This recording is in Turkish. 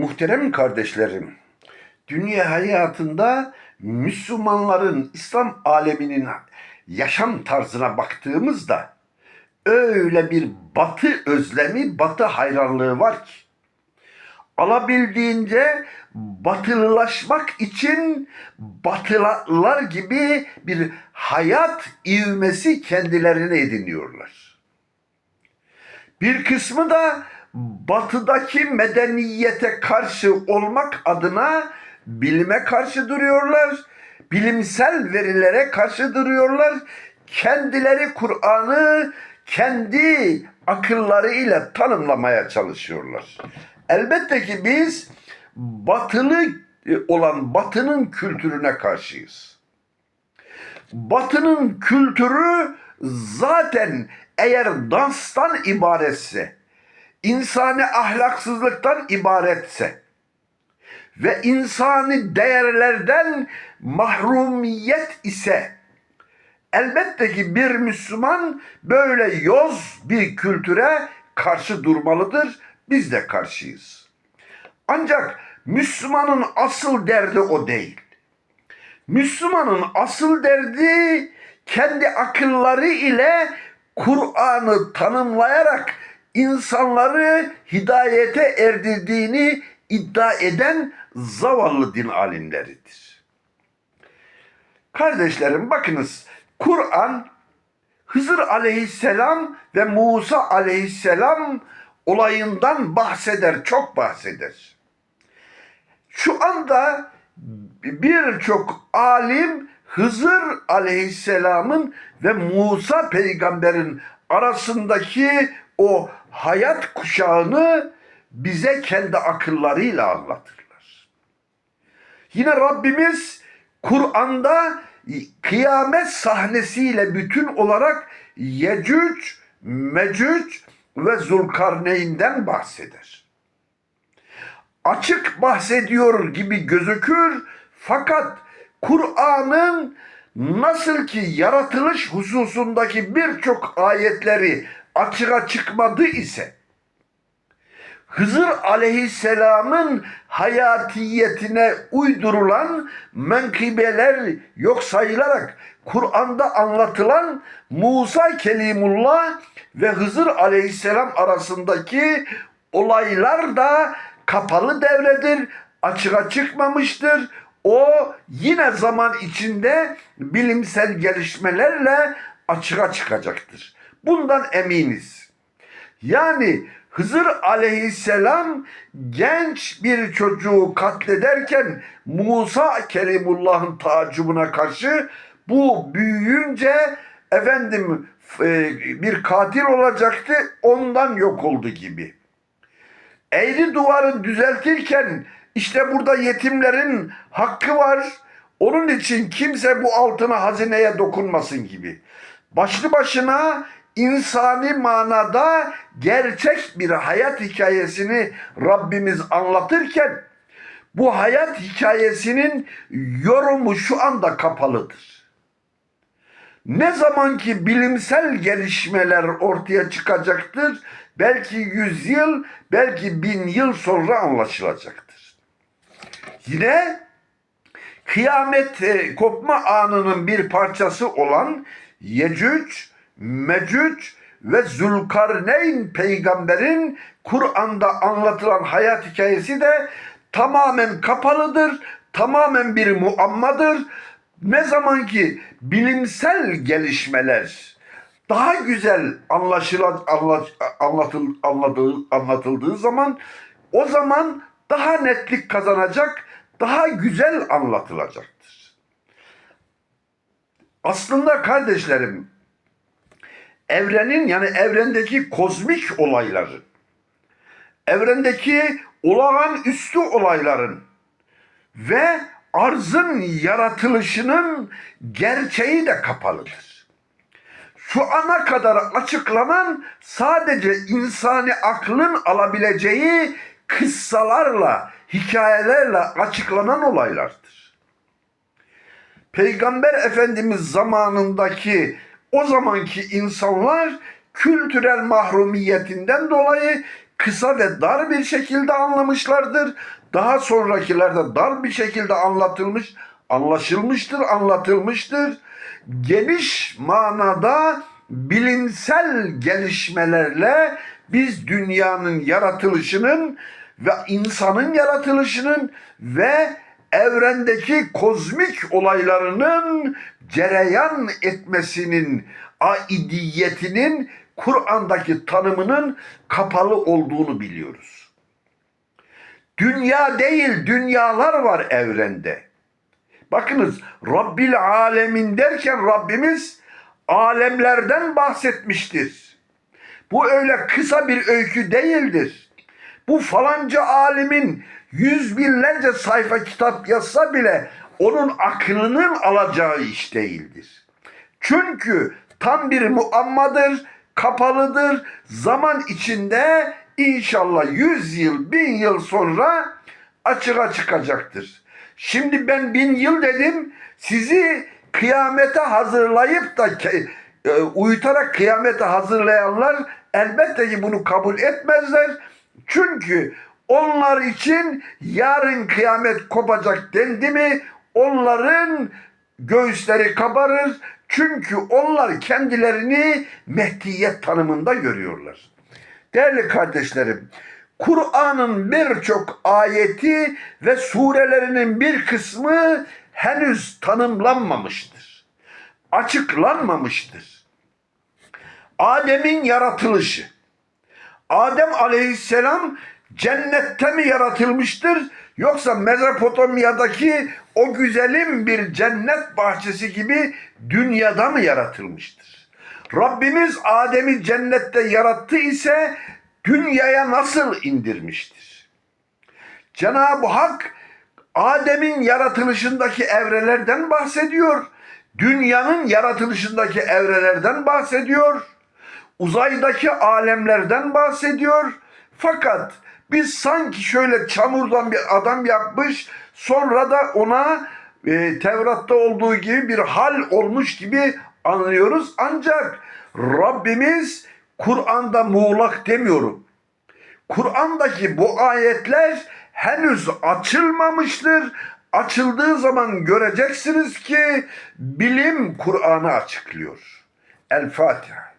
Muhterem kardeşlerim, dünya hayatında Müslümanların, İslam aleminin yaşam tarzına baktığımızda öyle bir batı özlemi, batı hayranlığı var ki alabildiğince batılılaşmak için batılar gibi bir hayat ivmesi kendilerine ediniyorlar. Bir kısmı da batıdaki medeniyete karşı olmak adına bilime karşı duruyorlar. Bilimsel verilere karşı duruyorlar. Kendileri Kur'an'ı kendi akıllarıyla tanımlamaya çalışıyorlar. Elbette ki biz batılı e, olan batının kültürüne karşıyız. Batının kültürü zaten eğer danstan ibaretse, insani ahlaksızlıktan ibaretse ve insani değerlerden mahrumiyet ise elbette ki bir Müslüman böyle yoz bir kültüre karşı durmalıdır. Biz de karşıyız. Ancak Müslümanın asıl derdi o değil. Müslümanın asıl derdi kendi akılları ile Kur'an'ı tanımlayarak insanları hidayete erdirdiğini iddia eden zavallı din alimleridir. Kardeşlerim bakınız Kur'an Hızır aleyhisselam ve Musa aleyhisselam olayından bahseder, çok bahseder. Şu anda birçok alim Hızır aleyhisselamın ve Musa peygamberin arasındaki o hayat kuşağını bize kendi akıllarıyla anlatırlar. Yine Rabbimiz Kur'an'da kıyamet sahnesiyle bütün olarak Yecüc, Mecüc ve Zulkarneyn'den bahseder. Açık bahsediyor gibi gözükür fakat Kur'an'ın nasıl ki yaratılış hususundaki birçok ayetleri açığa çıkmadı ise Hızır aleyhisselamın hayatiyetine uydurulan menkıbeler yok sayılarak Kur'an'da anlatılan Musa Kelimullah ve Hızır aleyhisselam arasındaki olaylar da kapalı devredir, açığa çıkmamıştır. O yine zaman içinde bilimsel gelişmelerle açığa çıkacaktır. Bundan eminiz. Yani Hızır aleyhisselam genç bir çocuğu katlederken Musa Kelimullah'ın tacubuna karşı bu büyüyünce efendim e, bir katil olacaktı ondan yok oldu gibi. Eğri duvarı düzeltirken işte burada yetimlerin hakkı var. Onun için kimse bu altına hazineye dokunmasın gibi. Başlı başına insani manada gerçek bir hayat hikayesini Rabbimiz anlatırken bu hayat hikayesinin yorumu şu anda kapalıdır. Ne zaman ki bilimsel gelişmeler ortaya çıkacaktır, belki yüz yıl, belki bin yıl sonra anlaşılacaktır. Yine kıyamet e, kopma anının bir parçası olan Yecüc, Mecüc ve Zülkarneyn peygamberin Kur'an'da anlatılan hayat hikayesi de tamamen kapalıdır, tamamen bir muammadır. Ne zaman ki bilimsel gelişmeler daha güzel anlaşılan anla, anlatıl, anladığı, anlatıldığı zaman o zaman daha netlik kazanacak, daha güzel anlatılacaktır. Aslında kardeşlerim evrenin yani evrendeki kozmik olayların, evrendeki olağanüstü olayların ve arzın yaratılışının gerçeği de kapalıdır. Şu ana kadar açıklanan sadece insani aklın alabileceği kıssalarla, hikayelerle açıklanan olaylardır. Peygamber Efendimiz zamanındaki o zamanki insanlar kültürel mahrumiyetinden dolayı kısa ve dar bir şekilde anlamışlardır. Daha sonrakilerde dar bir şekilde anlatılmış, anlaşılmıştır, anlatılmıştır. Geniş manada bilimsel gelişmelerle biz dünyanın yaratılışının ve insanın yaratılışının ve evrendeki kozmik olaylarının cereyan etmesinin aidiyetinin Kur'an'daki tanımının kapalı olduğunu biliyoruz. Dünya değil, dünyalar var evrende. Bakınız Rabbil Alemin derken Rabbimiz alemlerden bahsetmiştir. Bu öyle kısa bir öykü değildir. Bu falanca alimin yüz binlerce sayfa kitap yazsa bile onun aklının alacağı iş değildir. Çünkü tam bir muammadır, kapalıdır. Zaman içinde inşallah yüz yıl, bin yıl sonra açığa çıkacaktır. Şimdi ben bin yıl dedim, sizi kıyamete hazırlayıp da e, uyutarak kıyamete hazırlayanlar elbette ki bunu kabul etmezler. Çünkü onlar için yarın kıyamet kopacak dendi mi onların göğüsleri kabarır. Çünkü onlar kendilerini Mehdiyet tanımında görüyorlar. Değerli kardeşlerim, Kur'an'ın birçok ayeti ve surelerinin bir kısmı henüz tanımlanmamıştır. Açıklanmamıştır. Adem'in yaratılışı. Adem aleyhisselam cennette mi yaratılmıştır yoksa Mezopotamya'daki o güzelim bir cennet bahçesi gibi dünyada mı yaratılmıştır? Rabbimiz Adem'i cennette yarattı ise dünyaya nasıl indirmiştir? Cenab-ı Hak Adem'in yaratılışındaki evrelerden bahsediyor. Dünyanın yaratılışındaki evrelerden bahsediyor. Uzaydaki alemlerden bahsediyor. Fakat biz sanki şöyle çamurdan bir adam yapmış sonra da ona e, Tevrat'ta olduğu gibi bir hal olmuş gibi anlıyoruz. Ancak Rabbimiz Kur'an'da muğlak demiyorum. Kur'an'daki bu ayetler henüz açılmamıştır. Açıldığı zaman göreceksiniz ki bilim Kur'an'ı açıklıyor. El Fatiha.